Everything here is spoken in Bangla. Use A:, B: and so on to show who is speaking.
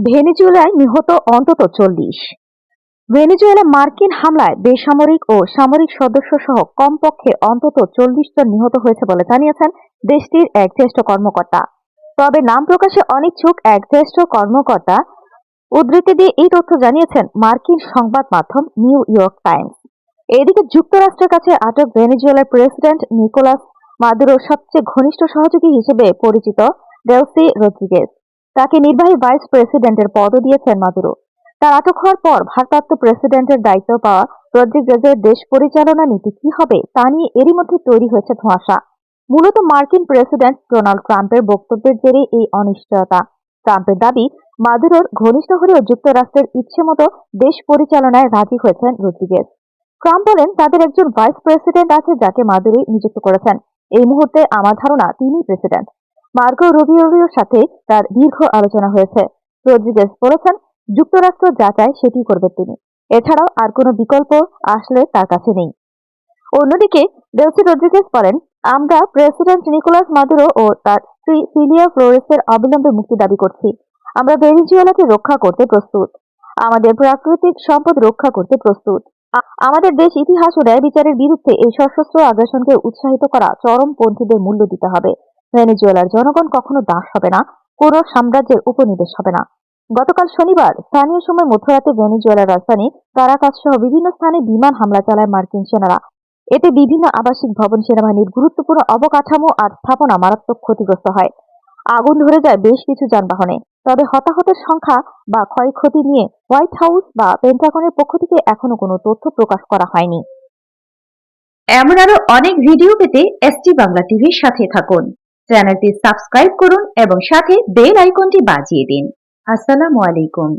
A: ভেনেজুয়েলায় নিহত অন্তত চল্লিশ। ভেনেজুয়েলা মার্কিন হামলায় বেসামরিক ও সামরিক সদস্য সহ কমপক্ষে অন্তত চল্লিশ জন নিহত হয়েছে বলে জানিয়েছেন দেশটির এক জ্যেষ্ঠ কর্মকর্তা। তবে নাম প্রকাশে অনিচ্ছুক এক জ্যেষ্ঠ কর্মকর্তা উদ্ধৃতি দিয়ে এই তথ্য জানিয়েছেন মার্কিন সংবাদ মাধ্যম নিউ ইয়র্ক টাইমস। এদিকে যুক্তরাষ্ট্রের কাছে আটক ভেনেজুয়েলার প্রেসিডেন্ট নিকোলাস মাদুরোর সবচেয়ে ঘনিষ্ঠ সহযোগী হিসেবে পরিচিত ডেলসি রদ্রিগেজ। তাকে নির্বাহী ভাইস প্রেসিডেন্টের পদও দিয়েছেন মাদুরো। তার আটক হওয়ার পর ভারপ্রাপ্ত প্রেসিডেন্টের দায়িত্ব পাওয়া রদ্রিগেজের দেশ পরিচালনা নীতি কি হবে তা নিয়ে এরই মধ্যে তৈরি হয়েছে ধোঁয়াশা। মূলত মার্কিন প্রেসিডেন্ট ডোনাল্ড ট্রাম্পের বক্তব্যের জেরে এই অনিশ্চয়তা। ট্রাম্পের দাবি, মাদুরোর ঘনিষ্ঠ হলেও যুক্তরাষ্ট্রের ইচ্ছে মতো দেশ পরিচালনায় রাজি হয়েছেন রদ্রিগেজ। ট্রাম্প বলেন, তাদের একজন ভাইস প্রেসিডেন্ট আছে যাকে মাদুরি নিযুক্ত করেছেন। এই মুহূর্তে আমার ধারণা তিনিই প্রেসিডেন্ট। মার্কো রুবিওর সাথে তার দীর্ঘ আলোচনা হয়েছে। রদ্রিগেজ বলেছেন, যুক্তরাষ্ট্র যা চায় সেটি করবে তিনি। এছাড়াও আর কোনো বিকল্প আসলে তার কাছে নেই। অন্যদিকে, ডেলসি রদ্রিগেজ বলেন, আমরা প্রেসিডেন্ট নিকোলাস মাদুরো ও তার স্ত্রী সিলিয়া ফ্লোরেসের অবিলম্বে মুক্তি দাবি করছি। আমরা ভেনেজুয়েলাকে রক্ষা করতে প্রস্তুত। আমাদের প্রাকৃতিক সম্পদ রক্ষা করতে প্রস্তুত। আমাদের দেশ ইতিহাস ও ন্যায় বিচারের বিরুদ্ধে এই সশস্ত্র আগ্রাসনকে উৎসাহিত করা চরমপন্থীদের মূল্য দিতে হবে। ভেনেজুয়েলার জনগণ কখনো দাস হবে না, কোন সাম্রাজ্যের উপনিবেশ হবে না। গতকাল শনিবার স্থানীয় সময় মধ্যরাতে ভেনেজুয়েলার রাজধানী কারাকাস সহ বিভিন্ন স্থানে বিমান হামলা চালায় মার্কিন সেনারা। এতে বিভিন্ন আবাসিক ভবন সেনাবাহিনীর গুরুত্বপূর্ণ অবকাঠামো আর স্থাপনা মারাত্মক ক্ষতিগ্রস্ত হয়। আগুন ধরে যায় বেশ কিছু যানবাহনে, তবে হতাহতের সংখ্যা বা ক্ষয়ক্ষতি নিয়ে হোয়াইট হাউস বা পেন্টাগনের পক্ষ থেকে এখনও কোনো তথ্য প্রকাশ করা হয়নি।
B: এমন আরও অনেক ভিডিও পেতে এসটি বাংলা টিভির সাথে থাকুন। চ্যানেলটি সাবস্ক্রাইব করুন এবং সাথে বেল আইকনটি বাজিয়ে দিন। আসসালামু আলাইকুম।